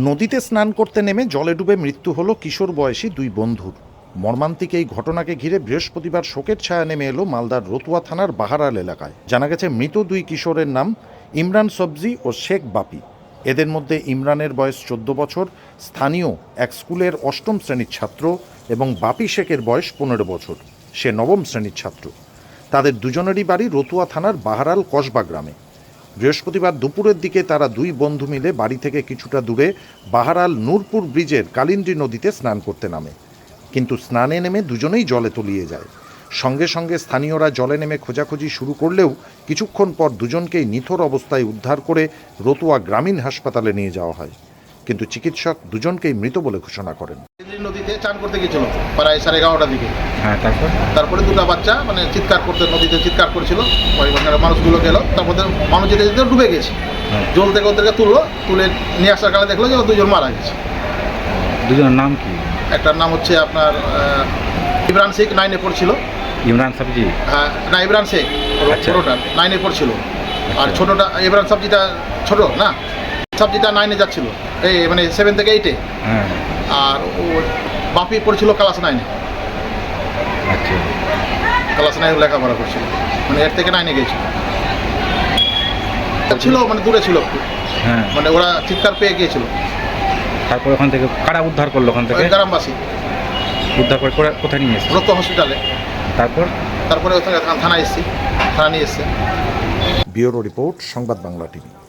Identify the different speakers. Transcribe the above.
Speaker 1: নদীতে স্নান করতে নেমে জলে ডুবে মৃত্যু হলো কিশোর বয়সী দুই বন্ধুর। মর্মান্তিক এই ঘটনাকে ঘিরে বৃহস্পতিবার শোকের ছায়া নেমে এলো মালদার রতুয়া থানার বাহারাল এলাকায়। জানা গেছে, মৃত দুই কিশোরের নাম ইমরান সবজি ও শেখ বাপি। এদের মধ্যে ইমরানের বয়স চোদ্দ বছর, স্থানীয় এক স্কুলের অষ্টম শ্রেণির ছাত্র এবং বাপি শেখের বয়স পনেরো বছর। সে নবম শ্রেণির ছাত্র। তাদের দুজনেরই বাড়ি রতুয়া থানার বাহারাল কসবা গ্রামে। বৃহস্পতিবার দুপুরের দিকে তারা দুই বন্ধু মিলে বাড়ি থেকে কিছুটা দূরে বাহারাল নূরপুর ব্রিজের কালিন্দ্রী নদীতে স্নান করতে নামে। কিন্তু স্নানে নেমে দুজনেই জলে তলিয়ে যায়। সঙ্গে সঙ্গে স্থানীয়রা জলে নেমে খোঁজাখুঁজি শুরু করলেও কিছুক্ষণ পর দুজনকেই নিথর অবস্থায় উদ্ধার করে রতুয়া গ্রামীণ হাসপাতালে নিয়ে যাওয়া হয়। কিন্তু চিকিৎসক দুজনকেই মৃত বলে ঘোষণা করেন।
Speaker 2: চান করতে গেছিল প্রায় সাড়ে এগারোটার দিকে।
Speaker 3: হ্যাঁ তারপর?
Speaker 2: তারপরে দুটো বাচ্চা মানে চিৎকার করতে নদীতে চিৎকার করছিল ওই ওখানে মানুষগুলো গেল তারপরে মানুষ যেতে যেতে ডুবে গেছে।
Speaker 3: হ্যাঁ।
Speaker 2: জল থেকে ওদেরকে তুললো তুলে নিয়ে আসার কালে দেখল যে দুজন মারা গেছে।
Speaker 3: দুজনের নাম কি?
Speaker 2: একটার নাম হচ্ছে আপনার ইমরান শেখ নাইনে পড়ছিল
Speaker 3: ইমরান সাবজি?
Speaker 2: আহ, না ইমরান শেখ
Speaker 3: আচ্ছা।
Speaker 2: ছোটোটা নাইনে পড়ছিল আর
Speaker 3: আচ্ছা।
Speaker 2: ছোটোটা ইমরান সাবজিটা ছোট না? সাবজিটা নাইনে যাচ্ছিল এই মানে সেভেন থেকে এইটে
Speaker 3: হ্যাঁ।
Speaker 2: আর ও বাপি পড়ছিল ক্লাস নাইনে।
Speaker 3: আচ্ছা।
Speaker 2: ক্লাস নাইনে লেখাপড়া করছিল। মানে এর থেকে নাইনে গেছিল। ছিল মানে দূরে ছিল। একটু
Speaker 3: হ্যাঁ।
Speaker 2: মানে ওরা চিৎকার পেয়ে গিয়েছিল।
Speaker 3: তারপর ওখান থেকে কারা উদ্ধার করল ওখান থেকে?
Speaker 2: গ্রামবাসী।
Speaker 3: উদ্ধার করে করে কোথায় নিয়ে এসেছে?
Speaker 2: রক্ত হসপিটালে
Speaker 3: তারপর?
Speaker 2: তারপরে ওখানে থানায় এসেছি। থানা নিয়ে এসছে।
Speaker 1: ব্যুরো রিপোর্ট সংবাদ বাংলা টিভি।